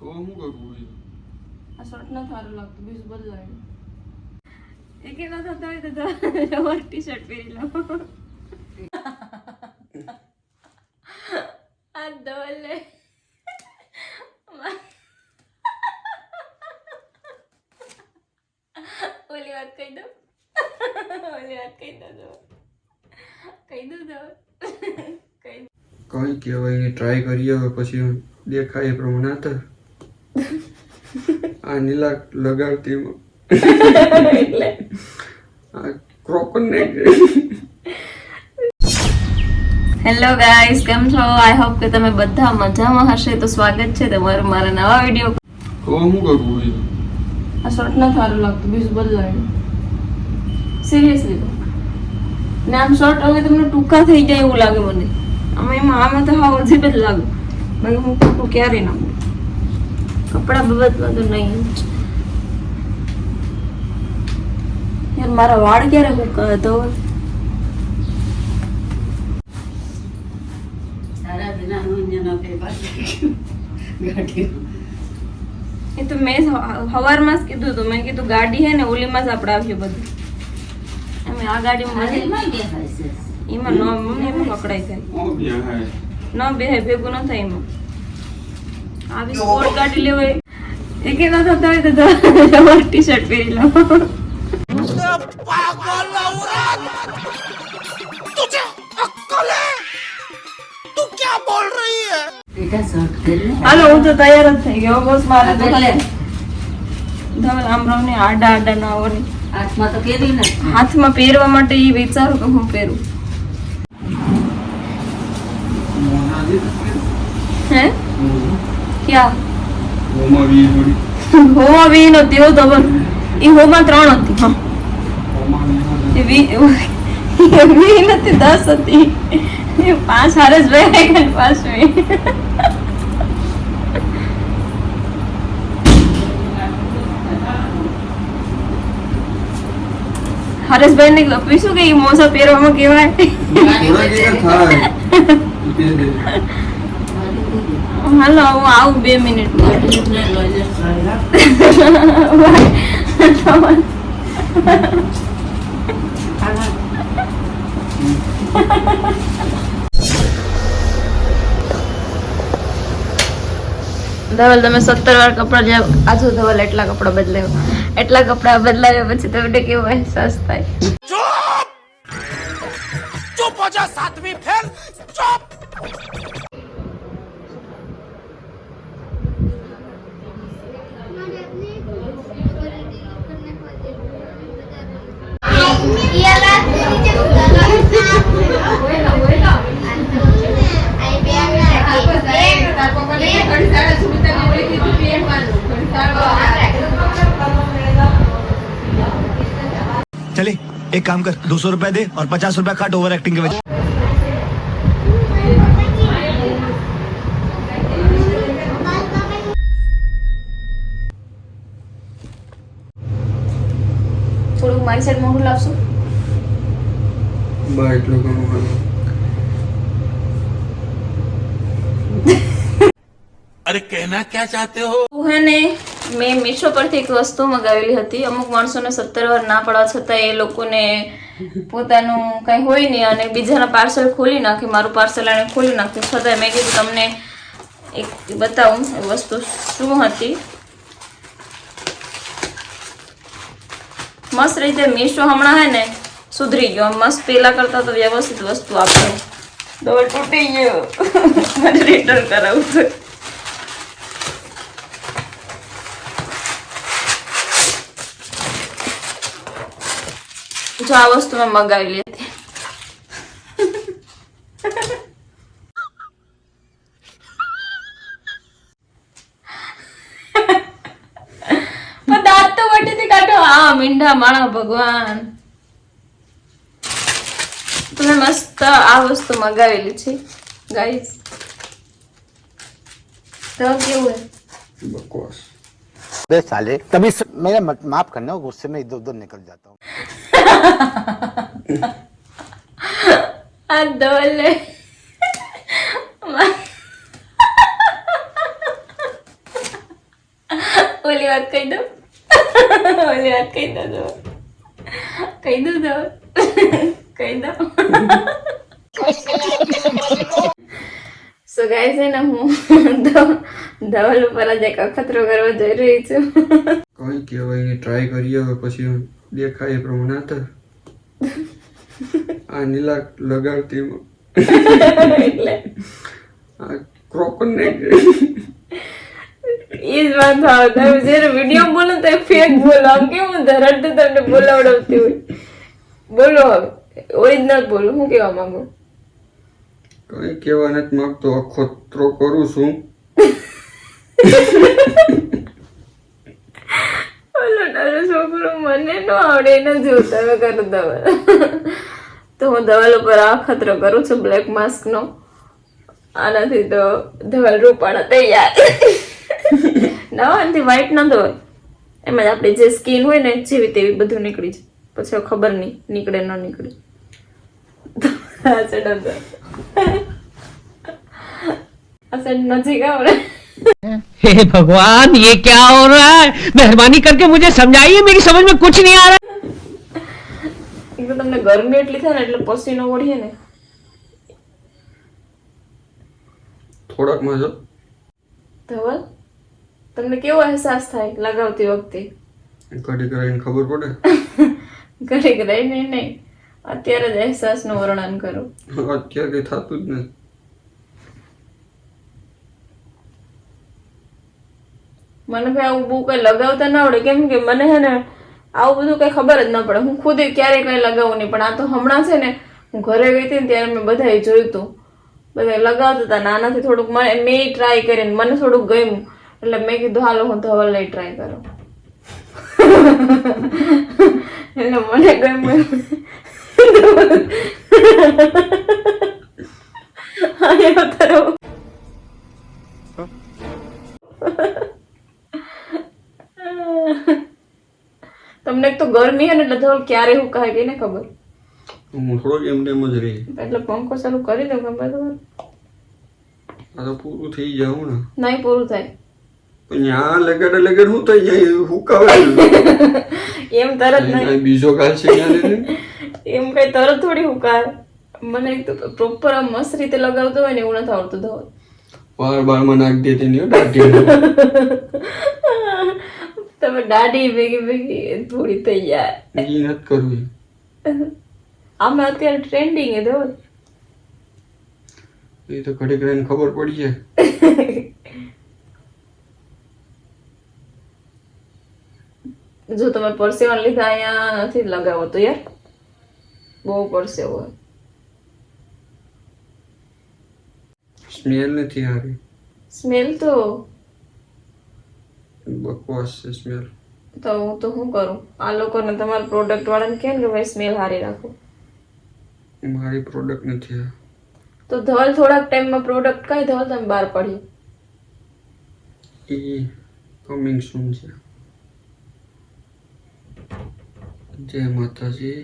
તો હું કરવું હોય આ શર્ટ ના સારું લાગતું બીજું બદલાયું એ કે થતા હોય તો રબર ટી શર્ટ પહેરી લો. આ ડોલે. ઓલી વાત કહી દો ઓલી વાત કહી દો કહી દો દો કઈ કહેવાય ટ્રાય કરીએ હવે પછી દેખાય એ પ્રમાણે હતા આ નીલા લગાડતી એટલે. ક્રોકન હેલો ગાઈસ કેમ છો? આઈ હોપ કે તમે બધા મજામાં હશે. તો સ્વાગત છે તમારું મારા નવા વિડિયો હું કરવું આ શર્ટ ના સારું લાગતું બીજું બદલાયું. સિરિયસલી ને આમ શર્ટ હવે તમને ટૂંકા થઈ જાય એવું લાગે મને. આમાં એમાં આમાં તો હા અજીબ જ લાગે. બાકી હું ટૂંકું ક્યારેય ના કપડા બાબતમાં તો નહીં. યાર મારા વાળ ક્યારે હું ગાંઠિયું. એ તો મેં હવારમાં જ કીધું હતું. મેં કીધું ગાડી હે ને ઓલીમાં જ આપણે આવ્યું બધું. અમે આ ગાડીમાં. એમાં ન મમ્મી એમાં પકડાઈ છે ન બેહે ભેગું ન થાય એમાં. આવી સ્પોર્ટ કાઢી લેવાય એ. કે ના થતા હોય તો રબર ટી શર્ટ પહેરી લો. હાલો હું તો તૈયાર જ થઈ ગયો બસ મારે તો આડા આડા ના આવવાની. હાથમાં તો પહેરી ને હાથમાં પહેરવા માટે એ વિચારું કે હું પહેરું. ક્યાં? હોમાં વી જોડી. હોમાં વી નહોતી હો ધવલ એ હોમાં ત્રણ હતી હા. વી એ વી એ નથી દસ હતી. એ પાંચ હારે જ રહે પાંચ પાછું. હરેશભાઈ ને પૂછ્યું કે મોજા પહેરવામાં કેવાય તે હાલો, હું આવું બે મિનિટ ધવલ, તમે સત્તર વાર કપડા જે આજુ ધવલ, એટલા કપડા બદલાવ્યો. એટલા કપડા બદલાવ્યા પછી તમને કેવો અહેસાસ થાય? चले एक काम कर दो सौ रुपए दे और पचास रुपए काट ओवर एक्टिंग के वजह થોડુંક મારી સાઈડ મોઢું લાવશો બસ એટલું ઘણું અરે કહેના ક્યાં ચાહતે હો? હું મેં મીશો પરથી એક વસ્તુ મગાવેલી હતી. અમુક માણસોને સત્તર વાર ના પડવા છતાં એ લોકોને પોતાનું કંઈ હોય નહીં અને બીજાના પાર્સલ ખોલી નાખે મારું પાર્સલ એને ખોલી નાખ્યું. છતાં મેં કીધું તમને એક બતાવું એ વસ્તુ શું હતી. મસ્ત રીતે મીશો હમણાં હે ને સુધરી ગયો. મસ્ત પેલા કરતા તો વ્યવસ્થિત વસ્તુ આપે. ડોર તૂટી ગયો. મારે રિટર્ન કરાવું છે. જો આ વસ્તુ મેં મગાવી હતી પણ દાંત તો વટીથી કાઢો. આ મીંઢા માણા ભગવાન. તો મેં મસ્ત આ વસ્તુ મગાવેલી છે ગાઈસ તો કેવું હે બકવાસ बे साले तभी स- मेरा मत- माफ करना गुस्से में इधर उधर निकल जाता हूँ આ દોલે વાત કહી દઉં ઓલી વાત કહી દઉં જો કહી દઉં તો કહી સો ગાઈસ છે ને હું ધવલ ઉપર આજે એક અખતરો કરવા જઈ રહી છું. કોઈ કહેવાય ને ટ્રાય કરીએ હવે પછી હું દેખાય એ પ્રમાણે આતર આ નીલા લગાડતી એટલે. આ ક્રોકન ને એ જ વાત આવે. તમે જયારે વીડિયો બોલો તો ફેક બોલો. કેવું ધરાડતું તમને બોલાવડાવતી હોય? બોલો હવે. ઓરિજિનલ બોલું. હું કેવા માંગુ? કઈ કેવા નથી માંગતો. અખોતરો કરું છું. ઓલો નાનો છોકરો મને ન આવડે એને જો તમે કરો દવા. તો હું ધવલ ઉપર આ ખતરો કરું છું બ્લેક માસ્ક નો. આનાથી તો ધવલ રૂપાણા તૈયાર. નવાથી વ્હાઈટ ન ધોય એમાં જ આપણી જે સ્કીન હોય ને જેવી તેવી બધું નીકળી જાય. પછી ખબર નહીં નીકળે ન નીકળે. આ સાઈડ અંદર. આ સાઈડ નજીક આવો ને हे भगवान ये क्या हो रहा है मेहरबानी करके मुझे समझाइए मेरी समझ में कुछ नहीं आ रहा એક તો તમને ગરમી એટલી થાય ને એટલે પસીનો ઓઢીએ ને થોડાક માં જો ધવલ તમને કેવો અહેસાસ થાય લગાવતી વખતે ઘડી કરીને ખબર પડે ઘરે ઘરે નહીં નહીં અત્યારે જ અહેસાસનું વર્ણન કરો. અત્યારે કઈ થતું જ નથી. મને ભાઈ આવું બહુ કઈ લગાવતા ના આવડે. કેમ કે મને હે ને આવું બધું કઈ ખબર જ ના પડે. હું ખુદ ક્યારેય કઈ લગાવું નહીં. પણ આ તો હમણાં છે ને હું ઘરે ગઈ હતી ને ત્યારે મેં બધાએ જોયું હતું. બધા લગાવતા હતા નાનાથી થોડુંક મને મેં ટ્રાય કરીને મને થોડુંક ગમ્યું. એટલે મેં કીધું હાલો હું ધવલ લઈ ટ્રાય કરું. એટલે મને ગમ્યું. આયો તારો તમને તો ગરમી અને એટલે ક્યારે હું કહે કે ને ખબર? હું થોડોક એમ તેમ જ રહી. એટલે પંખો ચાલુ કરી દઉં ગમે તમારે આ તો પૂરું થઈ જાવ ને. નહીં પૂરું થાય. પણ ત્યાં લગડ લગડ હું થઈ જાય હુકાવે એમ. તરત નહીં બીજો કાલ છે ત્યાં એમ કઈ તરત થોડી હુકાર. મને પ્રોપર આમ મસ્ત રીતે લગાવતો હોય ને એવું નથી આવડતું ધવલ બાર બારમાં નાખી દેતી નહીં દાઢી તમે દાઢી ભેગી ભેગી થોડી થઈ જાય એ નથી કરવી આમાં અત્યારે ટ્રેન્ડિંગ એ ધવલ એ તો ઘડી કરીને ખબર પડી જાય. જો તમે પરસેવા લીધા અહીંયા નથી લગાવો તો યાર. બહુ પડશે હોય સ્મેલ નથી હારી. સ્મેલ તો બકવાસ છે સ્મેલ. તો હું તો શું કરું? આ લોકોને તમારા પ્રોડક્ટ વાળાને કહે કે ભાઈ સ્મેલ હારી રાખો? મારી પ્રોડક્ટ નથી આ. તો ધવલ થોડાક ટાઈમમાં પ્રોડક્ટ કઈ ધવલ તમે બહાર પડી એ કમિંગ સૂન છે. જય માતાજી.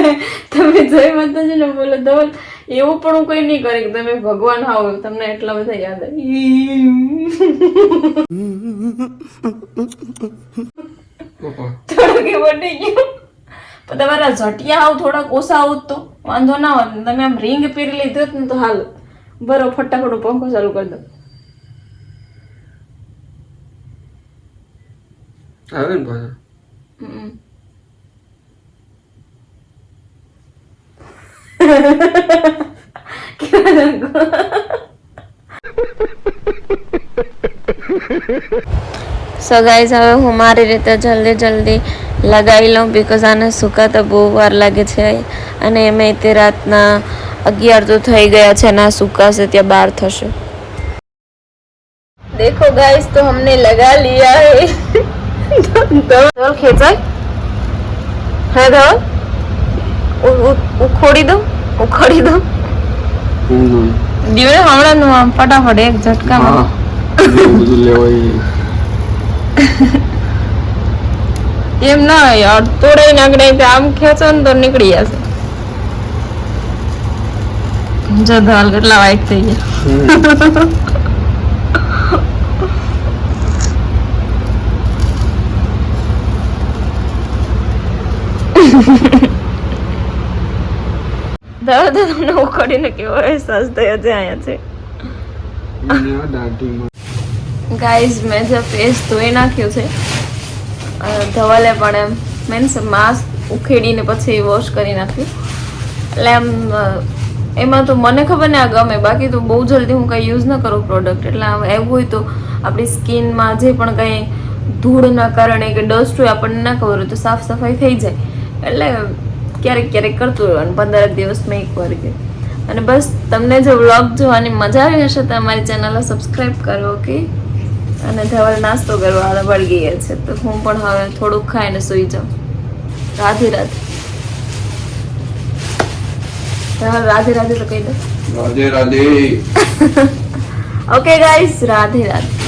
તમે જય માતાજી ને બોલો ધવલ એવું પણ હું કઈ નહીં કરે કે તમે ભગવાન હાવ તમને એટલા બધા યાદ આવે. થોડુંક એ બની ગયું. પણ તમારા ઝટિયા આવ થોડાક ઓછા આવું તો. વાંધો ના હોય તમે આમ રિંગ પહેરી લીધો ને તો હાલ બરો ફટાફટ પંખો ચાલુ કરી દો આવે ને પાછા? હમ. સો ગાઈઝ હવે હું મારી રીતે જલ્દી જલ્દી લગાવી લઉં બીકોઝ આને સુકાતા બહુ વાર લાગે છે અને એમાં તે રાતના અગિયાર તો થઈ ગયા છે અને આ સુકાશે ત્યાં બાર થશે देखो गाइस तो हमने लगा लिया है धवल खेचाय है धवल उ- उ- ઉખોડી દો ઉખડી દઉં દીવડે હમણાં નું આમ ફટાફટ એક ઝટકામાં. એમ ના યાર તોડાઈ નાખડે તો આમ ખેંચો ને તો નીકળી જશે. જો ધોલ કેટલા વાઇક થઈ ગયા. Ha ha ha. દાદા તમને ઉખડીને કેવો અહેસાસ થયો છે અહીંયા છે ગાઈઝ મેં જે ફેસ ધોઈ નાખ્યું છે ધવલે પણ એમ મીન્સ માસ્ક ઉખેડીને પછી વોશ કરી નાખ્યું. એટલે એમ એમાં તો મને ખબર ને આ ગમે, બાકી તો બહુ જલ્દી હું કંઈ યુઝ ન કરું પ્રોડક્ટ એટલે આમ એવું હોય તો આપણી સ્કિનમાં જે પણ કંઈ ધૂળના કારણે કે ડસ્ટ હોય આપણને ના ખબર હોય તો સાફ સફાઈ થઈ જાય. એટલે ક્યારેક ક્યારેક કરતું રહેવાનું પંદર દિવસમાં એક વાર કે અને બસ તમને જો વ્લોગ જોવાની મજા આવી હશે તો અમારી ચેનલને સબસ્ક્રાઈબ કરો ઓકે અને ધવલ નાસ્તો કરવા વળગી ગયા છે. તો હું પણ હવે થોડુંક ખાઈને સૂઈ જાઉં. રાધે રાધે. ધવલ રાધે રાધે તો કહી દો. Radhe Radhe. Okay guys Radhe Radhe.